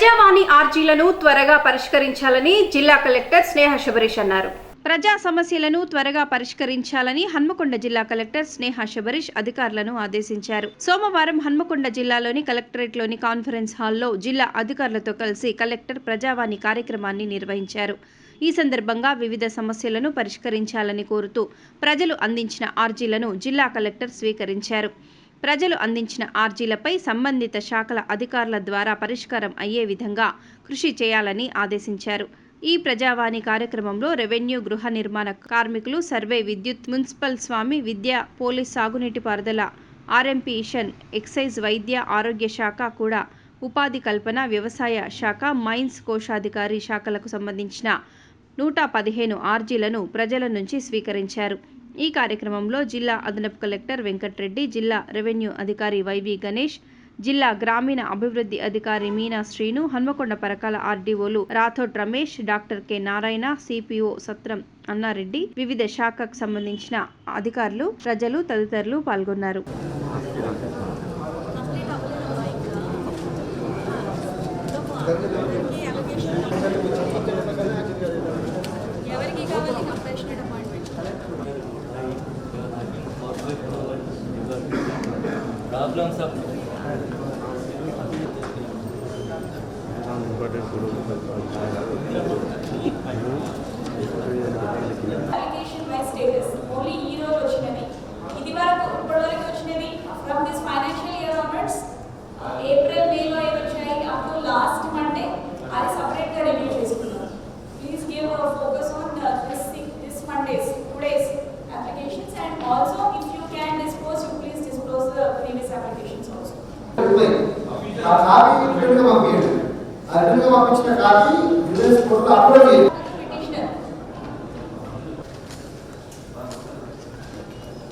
ప్రజావాణి ఆర్జీలను త్వరగా పరిష్కరించాలని జిల్లా కలెక్టర్ స్నేహ శబరీష్ అన్నారు. ప్రజా సమస్యలను త్వరగా పరిష్కరించాలని హన్మకొండ జిల్లా కలెక్టర్ స్నేహ శబరీష్ అధికారులను ఆదేశించారు. సోమవారం హన్మకొండ జిల్లాలోని కలెక్టరేట్లోని కాన్ఫరెన్స్ హాల్లో జిల్లా అధికారులతో కలిసి కలెక్టర్ ప్రజావాణి కార్యక్రమాన్ని నిర్వహించారు. ఈ సందర్భంగా వివిధ సమస్యలను పరిష్కరించాలని కోరుతూ ప్రజలు అందించిన ఆర్జీలను జిల్లా కలెక్టర్ స్వీకరించారు. ప్రజలు అందించిన ఆర్జీలపై సంబంధిత శాఖల అధికారుల ద్వారా పరిష్కారం అయ్యే విధంగా కృషి చేయాలని ఆదేశించారు. ఈ ప్రజావాణి కార్యక్రమంలో రెవెన్యూ గృహ నిర్మాణ కార్మికులు సర్వే విద్యుత్ మున్సిపల్ స్వామి విద్య పోలీస్ సాగునీటి పారుదల ఆర్ఎంపీ ఇషన్ ఎక్సైజ్ వైద్య ఆరోగ్య శాఖ కూడా ఉపాధి కల్పన వ్యవసాయ శాఖ మైన్స్ కోశాధికారి శాఖలకు సంబంధించిన నూట పదిహేను ఆర్జీలను ప్రజల నుంచి స్వీకరించారు. ఈ కార్యక్రమంలో జిల్లా అదనపు కలెక్టర్ వెంకట్రెడ్డి జిల్లా రెవెన్యూ అధికారి వైవి గణేష్ జిల్లా గ్రామీణ అభివృద్ధి అధికారి Meena Srinu Hanamkonda Parakala ఆర్డీఓలు Rathod Ramesh doctor K Narayana CPO Satram Annareddy వివిధ శాఖకు సంబంధించిన అధికారులు ప్రజలు తదితరులు పాల్గొన్నారు Gracias. problems of application by status only ఈ రోజు వచ్చినవి ఇది వరకు ఇప్పటి వరకు వచ్చినవి from this financial year onwards April మేలో ఏవి వచ్చాయి అప్ టు లాస్ట్ ఉన్నాయి. ఆ కాపీ రిటర్న్గా పంపించండి ఆ రిటర్న్గా పంపించిన కాపీ విజిలెన్స్ కోర్టులో అప్లోడ్ చేయండి